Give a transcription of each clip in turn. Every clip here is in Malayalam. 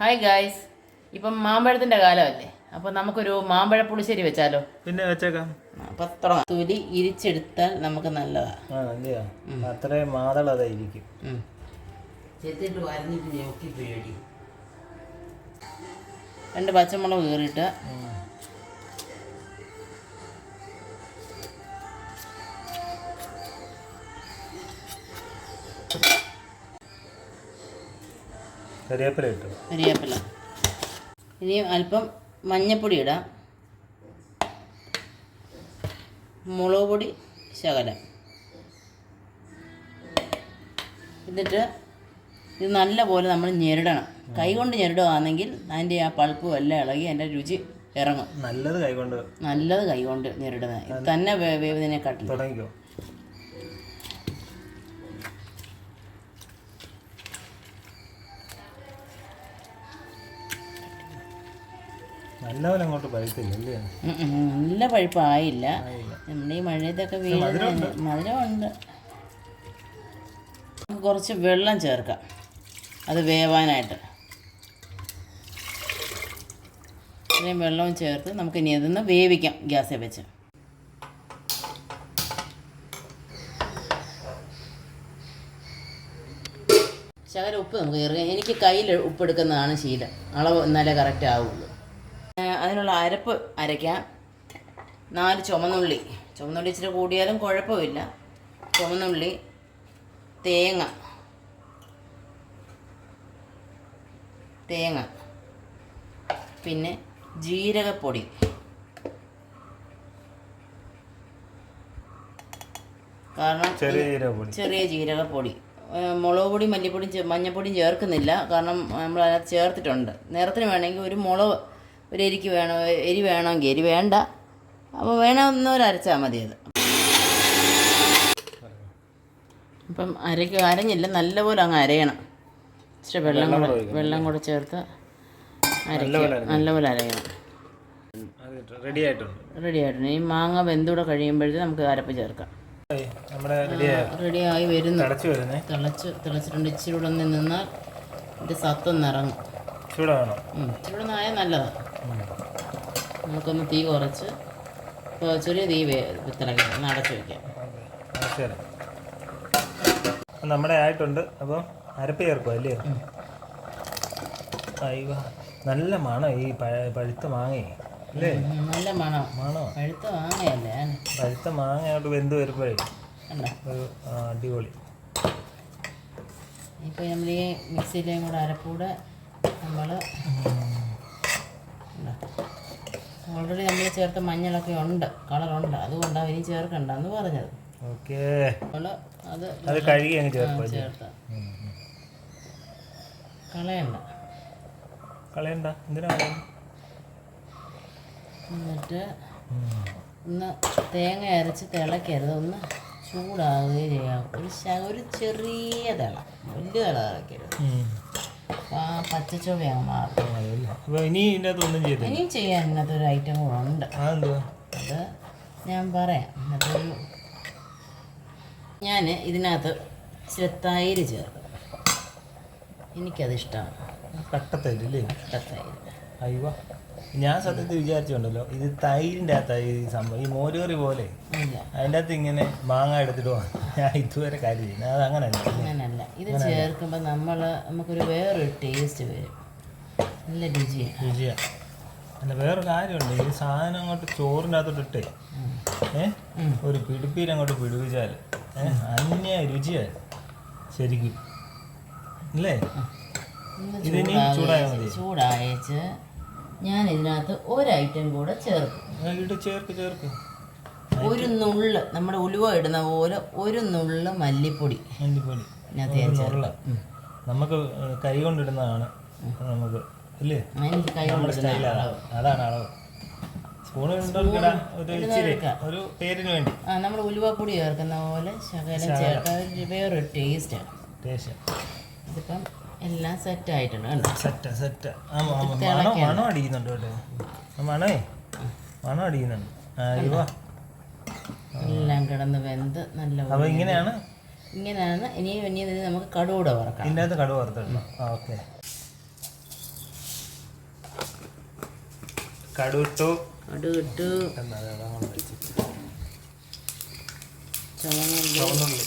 ഹായ് ഗായ്സ് ഇപ്പം മാമ്പഴത്തിന്റെ കാലമല്ലേ? അപ്പോൾ നമുക്കൊരു മാമ്പഴ പുളിശ്ശേരി വെച്ചാലോ? പിന്നെ വെച്ചേക്കാം. അപ്പം തുടങ്ങാം തൊലി ഇരിച്ചെടുത്താൽ നമുക്ക് നല്ലതാണ് ആ അല്ലയോ അത്രയും മാതളതായിരിക്കും ചെത്തിട്ട് വരഞ്ഞിട്ട് ഞെക്കി പേടി. രണ്ട് പച്ചമുളക് കീറിയിട്ട്. കരിവേപ്പില ഇട്ടു കരിവേപ്പില ഇനി അല്പം മഞ്ഞപ്പൊടി ഇടാം. മുളക് പൊടി ശകലം. എന്നിട്ട് ഇത് നല്ലപോലെ നമ്മൾ ഞെരടണം. കൈ കൊണ്ട് ഞെരടുകയാണെങ്കിൽ അതിന്റെ ആ പൾപ്പും എല്ലാം ഇളകി അതിന്റെ രുചി ഇറങ്ങും. നല്ലത് കൈകൊണ്ട് നല്ലത് കൈ കൊണ്ട് ഞെരടുന്നത്. തന്നെ തന്നെ വേ- വേവുന്നതിനെക്കാട്ടിലും തുടങ്ങിക്കോ. നല്ലപോലെ അങ്ങോട്ട് പഴുത്തില്ല നല്ല പഴുപ്പായില്ല. നമ്മുടെ ഈ മഴയത്തൊക്കെ വീഴുന്ന മധുരമുണ്ട്. കുറച്ച് വെള്ളം ചേർക്കാം. അത് വേവാനായിട്ട്. ഇത്രയും വെള്ളവും ചേർത്ത് നമുക്ക് ഇനി അതൊന്ന് വേവിക്കാം ഗ്യാസിൽ വെച്ച്. ശകലം ഉപ്പ് നമുക്ക് ചേർക്കാം. എനിക്ക് കയ്യിൽ ഉപ്പ് എടുക്കുന്നതാണ് ശീലം. അളവ് എന്നാലേ കറക്റ്റ് ആവുള്ളൂ. അതിനുള്ള അരപ്പ് അരയ്ക്കാം. നാല് ചുമന്നുള്ളി. ചുമന്നുള്ളി ഇച്ചിരി കൂടിയാലും കുഴപ്പമില്ല. ചുമന്നുള്ളി തേങ്ങ. തേങ്ങ. പിന്നെ ജീരകപ്പൊടി. കാരണം ചെറിയ ജീരകപ്പൊടി. മുളക് പൊടി മല്ലിപ്പൊടി മഞ്ഞപ്പൊടിയും ചേർക്കുന്നില്ല. കാരണം നമ്മൾ അതിനകത്ത് ചേർത്തിട്ടുണ്ട്. നിറത്തിന് വേണമെങ്കിൽ ഒരു മുളക് ഒരു എരിക്ക് വേണം എരി വേണമെങ്കിൽ എരി വേണ്ട. അപ്പോൾ വേണമെന്ന് അരച്ചാൽ മതി അത്. അപ്പം അരയ്ക്ക് അരഞ്ഞില്ല നല്ലപോലെ അങ്ങ് അരയണം. ഇച്ചിരി വെള്ളം കൂടെ വെള്ളം കൂടെ ചേർത്ത് അരയ്ക്കും നല്ലപോലെ അരയണം. റെഡി ആയിട്ടുണ്ട്. റെഡി ആയിട്ടുണ്ട്. ഈ മാങ്ങ വെന്തൂടെ കഴിയുമ്പോഴത്തേക്ക് നമുക്ക് അരപ്പ് ചേർക്കാം. നമ്മുടെ റെഡി ആയി? റെഡിയായി വരുന്നു. തിളച്ച് തിളച്ചിട്ടുണ്ട്. ഇച്ചിരി കൂടെ നിന്നാൽ ഇതിന്റെ സത്തൊന്ന് ഇറങ്ങും ചൂട് വേണം. ഉം, ഇച്ചിരി കൂടെ ആയാൽ നല്ലതാണ് നമുക്കൊന്ന് തീ കുറച്ച് ചെറിയ തീ വേ അടച്ചു ഒന്ന് അടച്ച് വയ്ക്കാം ശരി നമ്മുടെ ആയിട്ടുണ്ട്. അപ്പം അരപ്പ് ചേർക്കും അല്ലേ? അയ്യോ നല്ല മണം ഈ പഴ- പഴുത്ത മാങ്ങയെ അല്ലേ? നല്ല മണം മണോ പഴുത്ത മാങ്ങയല്ലേ? പഴുത്ത മാങ്ങ അങ്ങോട്ട് വെന്ത് വരുമ്പോഴേ ഒരു അടിപൊളി. ഇപ്പൊ നമ്മൾ ഈ മിക്സിയിലേയും കൂടെ അരപ്പൂടെ നമ്മൾ ഓൾറെഡി നമ്മൾ ചേർത്ത മഞ്ഞളൊക്കെ ഉണ്ട് കളറുണ്ട് അതുകൊണ്ടാണ് ഇനി ചേർക്കണ്ടെന്ന് പറഞ്ഞത്. ഓക്കേ. അത് അത് കഴുകി അങ്ങ് ചേർക്കും അല്ലേ ചേർത്ത്. കളയണ്ട. കളയണ്ട? എന്തിനാ? എന്നിട്ട് ഒന്ന് തേങ്ങ അരച്ച് തിളക്കരുത്. ഒന്ന് ചൂടാകുകയും ചെയ്യാം ഒരു ഒരു ചെറിയ തിള. വലിയ തിള തിളയ്ക്കരുത് ആ മാറും. അപ്പോൾ ഇനി അകത്ത് ഒന്നും ഇനിയും ചെയ്യാൻ ഇന്നത്തെ ഒരു ഐറ്റം കൂടെ ഉണ്ട്. ആ അത് ഞാൻ പറയാം. എന്നിട്ടൊരു ഞാൻ ഇതിനകത്ത് ഇച്ചിരി തൈര് ചേർക്കും. എനിക്കത് ഇഷ്ടമാണ് കട്ടത്തൈരില്ലേ തൈര് അയ്യോ. ഞാൻ സത്യത്തിൽ വിചാരിച്ചുണ്ടല്ലോ ഇത് തൈരിന്റെ അകത്തായി ഈ സംഭവം ഈ മോരുകറി പോലെ. അതിന്റെ അതിന്റെ അകത്ത് ഇങ്ങനെ മാങ്ങ എടുത്തിട്ട് ഞാൻ ഇതുവരെ കാര്യം ചെയ്യുന്നത് അത് അങ്ങനെ അങ്ങനല്ല. ഇത് ചേർക്കുമ്പോൾ നമ്മൾ നമുക്കൊരു വേറൊരു ടേസ്റ്റ് വരും. നല്ല രുചിയാണ് രുചിയാ. അല്ല വേറെ കാര്യമുണ്ട്. ഈ സാധനം അങ്ങോട്ട് ചോറിന്റെ അകത്തോട്ട് ഇട്ടേ. ഏ? ഒരു പിടിപ്പീര് അങ്ങോട്ട് പിടിപ്പിച്ചാൽ ഏ? അന്യ രുചിയായി ശരിക്കും. ഒന്ന് ഇതിനി മതി. ചൂടായച്ച് ഞാൻ ഇതിനകത്ത് ഒരു ഐറ്റം കൂടെ ചേർക്കും. ചേർക്ക് ചേർക്ക്. ഒരു നുള്ള് നമ്മുടെ ഉലുവ ഇടുന്ന പോലെ ഒരു നുള്ള് മല്ലിപ്പൊടി. മല്ലിപ്പൊടി. നമുക്ക് കൈ കൊണ്ടിടുന്നതാണ് നമുക്ക് അല്ലേ? അതാണ് അളവ്. സ്പൂൺ ഒരു പേരിന് വേണ്ടി. നമ്മൾ ഉലുവപ്പൊടി ചേർക്കുന്ന പോലെ ശകലം ചേർക്കാൻ വേറൊരു ടേസ്റ്റാണ് ടേസ്റ്റ് ഇതിപ്പം എല്ലാം സെറ്റ് ആയിട്ടുണ്ട് കണ്ടോ? സെറ്റ് സെറ്റ് മണം മണം അടിക്കുന്നുണ്ട് കേട്ടോ. മണേ മണം അടിക്കുന്നുണ്ട്. എല്ലാം കിടന്ന് വെന്ത് നല്ല അപ്പോൾ ഇങ്ങനെയാണ്? ഇങ്ങനെയാണ്. ഇനി ഇനി നമുക്ക് കടുകൂടെ വറക്കാം. ഇതിന്റെ അകത്ത് കടുവ വറുത്തിടണം. ഓക്കെ. അതങ്ങനെ വെച്ചിട്ട് ചുവന്നുള്ളി ചുവന്നുള്ളി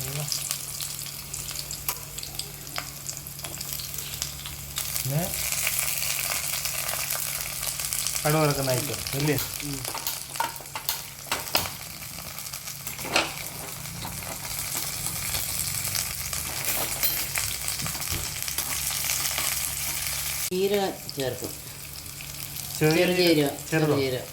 അയ്യോ. പിന്നെ കടു വറക്കുന്ന ഐറ്റം അല്ലേ? ജീരകം ചേർക്കും. ചെറിയ ചെറുജീരകം ചെറുതോ? ചെറുജീരകം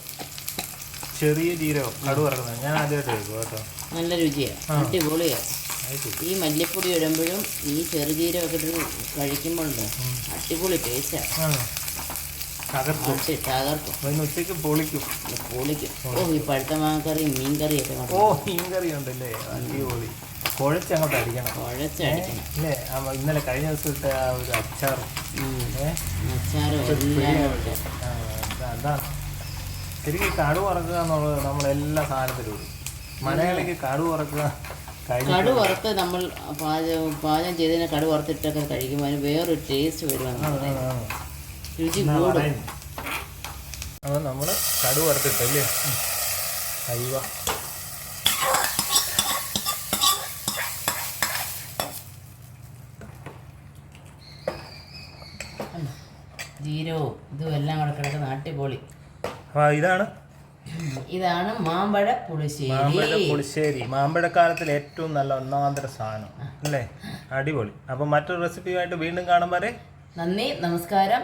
ചെറിയ ജീരകം? കടു വറക്കുന്നത് ഞാൻ ആദ്യമായിട്ട് കേൾക്കും കേട്ടോ. നല്ല രുചിയാണ് അടിപൊളിയാ. അടിപൊളിയാണ് ഈ മല്ലിപ്പൊടി ഇടുമ്പോഴും ഈ ചെറുജീരകമൊക്കെ ഇട്ട് കഴിക്കുമ്പോഴുണ്ട് അടിപൊളി ടേസ്റ്റാണ് തകർക്കും അടി തകർക്കും അപ്പോൾ ഇന്ന് ഉച്ചയ്ക്ക് പൊളിക്കും. പൊളിക്കും. ഓ ഈ പഴുത്ത മീൻ കറിയൊക്കെ ഓ മീൻ കറി ഉണ്ടല്ലേ അടിപൊളി കുഴച്ചങ്ങോട്ട് അടിക്കണം. കുഴച്ചടിക്കണം അല്ലേ ആ ഇന്നലെ കഴിഞ്ഞ ദിവസം ഇട്ട ആ ഒരു അച്ചാറും. എല്ലാം അതാണ് ശരിക്കും കടു വറക്കുക എന്നുള്ളത് നമ്മളെല്ലാ സാധനത്തിലും ഇടും. മലയാളിക്ക് കടു വറക്കുക കടു വറുത്ത് നമ്മൾ പാചകം പാചകം ചെയ്തതിനെ കടു വറുത്തിട്ടൊക്കെ കഴിക്കുമ്പോൾ അതിന് വേറൊരു ടേസ്റ്റ് വരുവാണ്. രുചി കൂടും അപ്പോൾ നമ്മൾ കടു വറുത്തിട്ടല്ലേ? അയ്യ? ജീരകവും ഇതും എല്ലാം കൂടെ കിടക്കുന്ന അടിപൊളി. ഇതാണ്. ഇതാണ് മാമ്പഴ പുളിശ്ശേരി. മാമ്പഴ പുളിശ്ശേരി. മാമ്പഴക്കാലത്തിൽ ഏറ്റവും നല്ല ഒന്നാന്തര സാധനം. അല്ലേ? അടിപൊളി. അപ്പം മറ്റൊരു റെസിപ്പിയുമായിട്ട് വീണ്ടും കാണും വരെ. നന്ദി നമസ്കാരം.